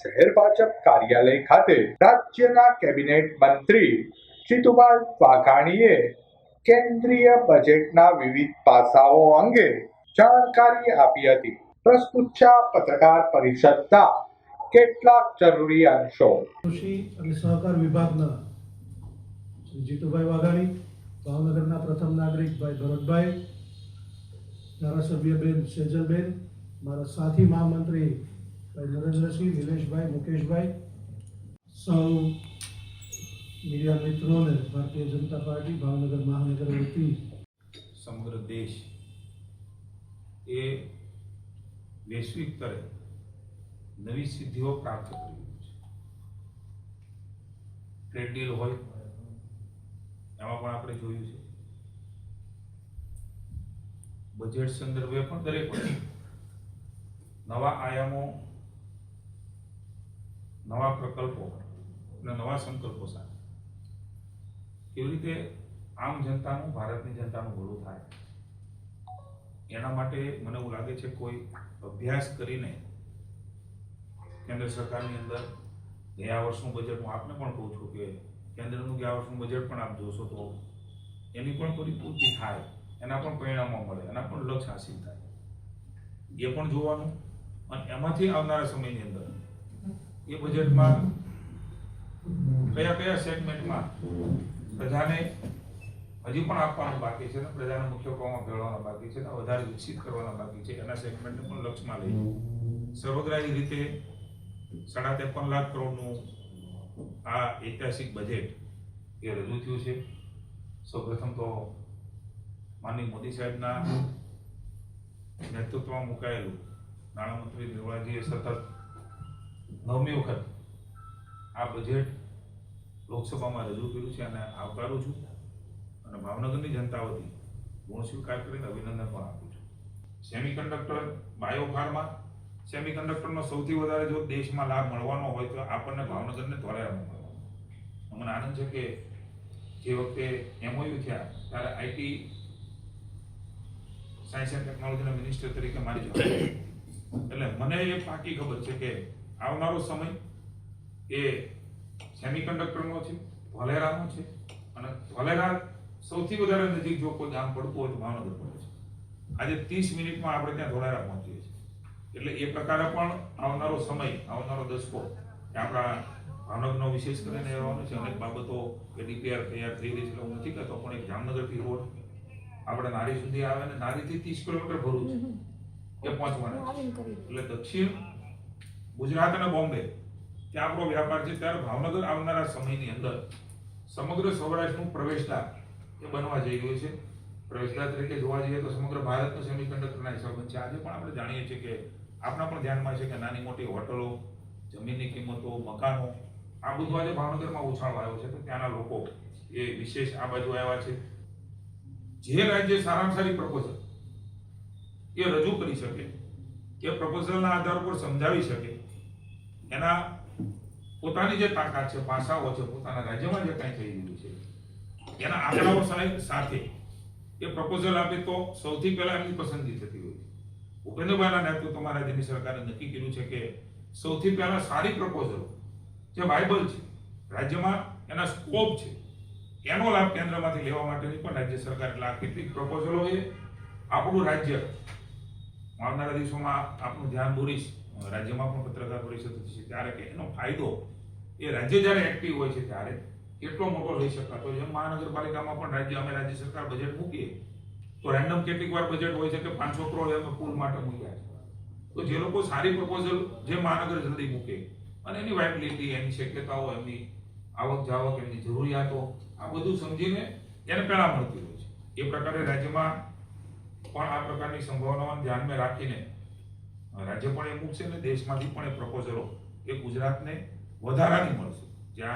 શહેર ભાજપ કાર્યાલય ખાતે રાજ્યના કેબિનેટ મંત્રી જીતુભાઈ વાઘાણીએ કેન્દ્રીય બજેટના વિવિધ પાસાઓ અંગે જાણકારી આપી હતી. પ્રસ્તુત છે આ પત્રકાર પરિષદના કેટલાક જરૂરી અંશો. કૃષિ અને સહકાર વિભાગના જીતુભાઈ વાઘાણી, ભાવનગરના પ્રથમ નાગરિક ભાઈ ભરતભાઈ ધારાસભ્યબેન સેજલબેન, મારા સાથી મહામંત્રી ભાઈ નરેન્દ્રસિંહ, નિલેશભાઈ, મુકેશભાઈ, સૌ મીડિયા મિત્રોને ભારતીય જનતા પાર્ટી, ભાવનગર મહાનગર વતી સમગ્ર દેશ એ વૈશ્વિક સ્તરે નવી સિદ્ધિઓ પ્રાપ્ત કરી છે. ટ્રેડ ડીલ હોય, એમાં પણ આપણે જોયું છે. બજેટ સંદર્ભે પણ દરેક નવા આયામો નવા પ્રકલ્પો અને નવા સંકલ્પો સાથે. કેવી રીતે આમ જનતાનું, ભારતની જનતાનું ભલું થાય? એના માટે મને એવું લાગે છે કોઈ અભ્યાસ કરીને કેન્દ્ર સરકારની અંદર ગયા વર્ષનું બજેટ હું આપને પણ કહું છું કે કેન્દ્રનું ગયા વર્ષનું બજેટ પણ આપ જોશો તો એની પણ પરિપૂર્તિ થાય, એના પણ પરિણામો મળે, એના પણ લક્ષ્ય હાસિલ થાય. એ પણ જોવાનું અને એમાંથી આવનારા સમયની અંદર એ બજેટમાં કયા કયા સેગમેન્ટમાં પ્રજાને હજી પણ આપવાનું બાકી છે ને? પ્રજાને મુખ્ય કોમાં ભેળવવાના બાકી છે ને? વધારે વિકસિત કરવાના બાકી છે. એના સેગમેન્ટને પણ લક્ષ્યમાં લઈ સર્વગ્રાહી રીતે સાડા ત્રેપન લાખ કરોડનું આ ઐતિહાસિક બજેટ એ રજૂ થયું છે. સૌપ્રથમ તો માનની મોદી સાહેબના નેતૃત્વમાં મુકાયેલું નાણામંત્રી નિર્મળાજીએ સતત નવમી વખત આ બજેટ લોકસભામાં રજૂ કર્યું છે અને આવકારું છું અને ભાવનગરની જનતા વતી ગુણ સ્વીકાર કરીને અભિનંદન પણ આપું છું. સેમિકન્ડક્ટર બાયોફાર્મા સેમિકન્ડક્ટરનો સૌથી વધારે જો દેશમાં લાભ મળવાનો હોય તો આપણને ભાવનગરને ધોળેરામાં મળવાનો મને આનંદ છે કે જે વખતે એમઓયુ થયા, ત્યારે આઈટી સાયન્સ એન્ડ ટેકનોલોજીના મિનિસ્ટર તરીકે મારી એટલે મને એ પાકી ખબર છે કે આવનારો સમય એ સેમિકન્ડક્ટરનો છે ધોલેરાનો છે અને ધોલેરા સૌથી વધારે નજીક જો કોઈ ગામ પડતું હોય તો ભાવનગર પડે છે. આજે ત્રીસ મિનિટમાં આપણે ત્યાં ધોલેરા પહોંચીએ છીએ. એટલે એ પ્રકારે પણ આવનારો સમય આવનારો દસકો એ આપણા ભાવનગરનો વિશેષ કરીને રહેવાનો છે. અનેક બાબતો કે ડીપીઆર તૈયાર થઈ રહી છે. હું નથી કહેતો પણ એક જામનગરથી રોડ આપણે નારી સુધી આવે ને નારીથી ત્રીસ કિલોમીટર ભરું છે. એ પહોંચવાના એટલે દક્ષિણ ગુજરાત અને બોમ્બે ત્યાં આપણો વ્યાપાર છે ત્યારે ભાવનગર આવનારા સમયની અંદર સમગ્ર સૌરાષ્ટ્રનું પ્રવેશદ્વાર એ બનવા જઈ રહ્યું છે. પ્રવેશદ્વાર તરીકે જોવા જઈએ તો સમગ્ર ભારતનું સેમિકન્ડક્ટરના હિસાબ છે. આજે પણ આપણે જાણીએ છીએ કે આપણા પણ ધ્યાનમાં છે કે નાની મોટી હોટલો, જમીનની કિંમતો, મકાનો, આ બધું આજે ભાવનગરમાં ઉછાળો આવ્યો છે. તો ત્યાંના લોકો એ વિશેષ આ બાજુ આવ્યા છે. જે રાજ્ય સારામાં સારી પ્રપોઝલ એ રજૂ કરી શકે, કે પ્રપોઝલના આધાર પર સમજાવી શકે એના પોતાની જે તાકાત છે, પાસાઓ છે, પોતાના રાજ્યમાં જે કાંઈ થઈ રહ્યું છે, એના આંકડાઓ સાથે એ પ્રપોઝલ આપે તો સૌથી પહેલા એમની પસંદગી થતી હોય છે. ભૂપેન્દ્રભાઈના નેતૃત્વમાં રાજ્યની સરકારે નક્કી કર્યું છે કે સૌથી પહેલા સારી પ્રપોઝલ જે બાઇબલ છે, રાજ્યમાં એના સ્કોપ છે, એનો લાભ કેન્દ્રમાંથી લેવા માટેની પણ રાજ્ય સરકાર એટલે આ કેટલીક પ્રપોઝલો એ આપણું રાજ્ય, આવનારા દિવસોમાં આપણું ધ્યાન દોરીશ. રાજ્યમાં પણ પત્રકાર પરિષદ છે ત્યારે કે એનો ફાયદો એ રાજ્ય જ્યારે એક્ટિવ હોય છે ત્યારે કેટલો મોટો લઈ શકાતો એમ મહાનગરપાલિકામાં પણ રાજ્ય, અમે રાજ્ય સરકાર બજેટ મૂકીએ, તો રેન્ડમ કેટલીક વાર બજેટ હોય છે કે પાંચસો કરોડ અમે પુલ માટે મૂક્યા છે. તો જે લોકો સારી પ્રપોઝલ જે મહાનગર જલ્દી મૂકે અને એની વાઇબિલિટી એની શક્યતાઓ, એમની આવક જાવક, એમની જરૂરિયાતો, આ બધું સમજીને એને પહેલા મળતી હોય છે. એ પ્રકારે રાજ્યમાં પણ આ પ્રકારની સંભાવનાઓને ધ્યાનમાં રાખીને રાજ્ય પણ એ મૂકશે અને દેશમાંથી પણ એ પ્રપોઝલો એ ગુજરાતને વધારાની મળશે.